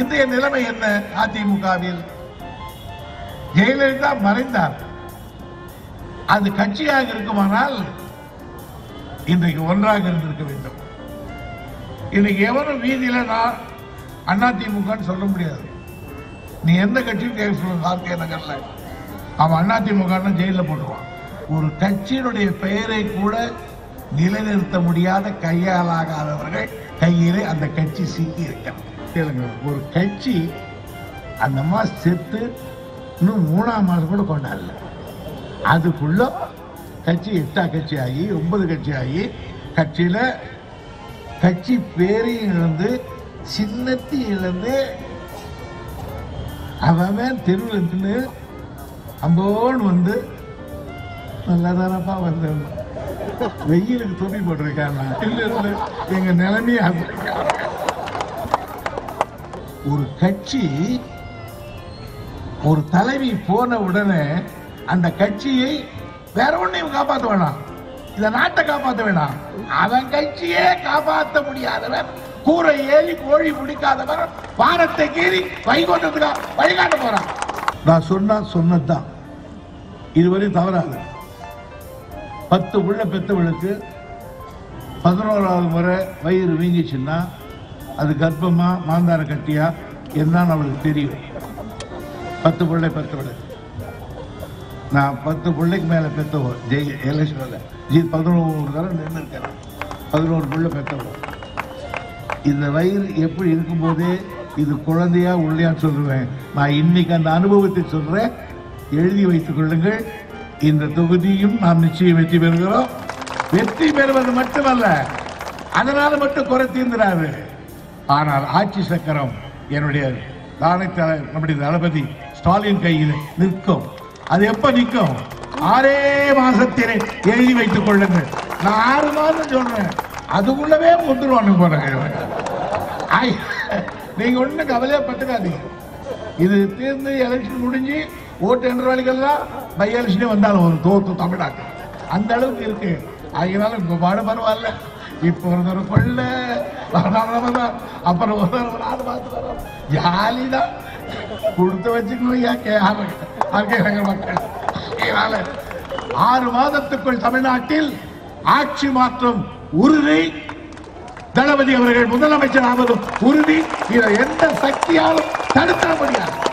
இன்றைய நிலைமை என்ன? அதிமுகவில் ஜெயலலிதா மறைந்தார். அது கட்சியாக இருக்குமானால் இன்றைக்கு ஒன்றாக இருந்திருக்க வேண்டும். இன்னைக்கு எவனும் வீதியில நான் திமுகன்னு சொல்ல முடியாது. நீ எந்த கட்சியும் கேட்க சொல்லுங்க ஆர்கே நகர்ல அவன் அதிமுகன்னு ஜெயில போட்டுருவான். ஒரு கட்சியினுடைய பெயரை கூட நிலைநிறுத்த முடியாத கையாலாகாதவர்கள் கையிலே அந்த கட்சி சிக்கி இருக்கிறது. கேளுங்க. ஒரு கட்சி அந்த மாசம் செத்து இன்னும் மூணாம் மாதம் கூட கொண்டாடல. அதுக்குள்ள கட்சி எட்டா கட்சி ஆகி ஒன்பது கட்சி ஆகி கட்சியில கட்சி பேரையும் இழந்து சின்னத்தையும் இழந்து அவன் தெருவில் நின்று அம்போன்னு வந்து நல்லதானப்பா வந்தேன் வெயிலுக்கு துணி போட்டிருக்காங்க இல்லை இல்ல. எங்க நிலைமையே அது ஒரு கட்சி ஒரு தலைவி போன உடனே அந்த கட்சியை வேற ஒன்றையும் காப்பாற்ற வேணாம். இந்த நாட்டை காப்பாற்ற வேணாம். அவன் கட்சியே காப்பாற்ற முடியாதவன் கூரை ஏறி கோழி பிடிக்காதவன் வாரத்தை கீறி வைகோட்டத்துக்கு வழிகாட்ட போறான். நான் சொன்னா சொன்னதுதான். இதுவரை தவறாது. பத்து உள்ள பெத்தவளுக்கு பதினோராவது முறை வயிறு வீங்கிச்சுன்னா அது கர்ப்பமா மாந்தார கட்டியா என்னன்னு அவளுக்கு தெரியும். பத்து பிள்ளை பெற்றவளுக்கு நான் பத்து பிள்ளைக்கு மேலே பெற்றவன் ஜெய் எலெக்ஷனில் ஜி பதினோரு காலம் நின்றுருக்கேன். பதினோரு பிள்ளை பெற்றவன் இந்த வயிறு எப்படி இருக்கும்போதே இது குழந்தையா உள்ளையான்னு சொல்லுவேன். நான் இன்னைக்கு அந்த அனுபவத்தை சொல்கிறேன் எழுதி வைத்துக் கொள்ளுங்கள். இந்த தொகுதியும் நாம் நிச்சயம் வெற்றி பெறுகிறோம். வெற்றி பெறுவது மட்டுமல்ல. அதனால மட்டும் குறை தீர்ந்துடாது. ஆனால் ஆட்சி சக்கரம் என்னுடைய தானை தல- நம்முடைய தளபதி ஸ்டாலின் கையில் நிற்கும். அது எப்ப நிற்கும்? ஆறே மாசத்திலே எழுதி வைத்துக் கொள்ளுங்கள். நான் ஆறு மாதம் சொல்றேன் அதுக்குள்ளவே முந்துருவானு போறேன் நீங்க ஒன்றும் கவலையா பட்டுக்காதீங்க. இது தீர்ந்து எலெக்ஷன் முடிஞ்சு ஓட்டு என்றவாளிகள்லாம் பை எலெக்ஷனே வந்தாலும் ஒரு தோத்து தமிழ்நாட்டு அந்த அளவுக்கு இருக்கு. அதனால உங்க பாடு பரவாயில்ல. இப்போ ஒருத்தர் கொள்ள. அப்புறம் ஒரு தடவை நாலு மாசம் கொடுத்து வச்சுக்கணும் ஏன் மக்கள் ஆறு மாதத்துக்குள் தமிழ்நாட்டில் ஆட்சி மாற்றம் உறுதி. தளபதி அவர்கள் முதலமைச்சர் ஆவதும் உறுதி. இதை எந்த சக்தியாலும் தடுத்த முடியாது.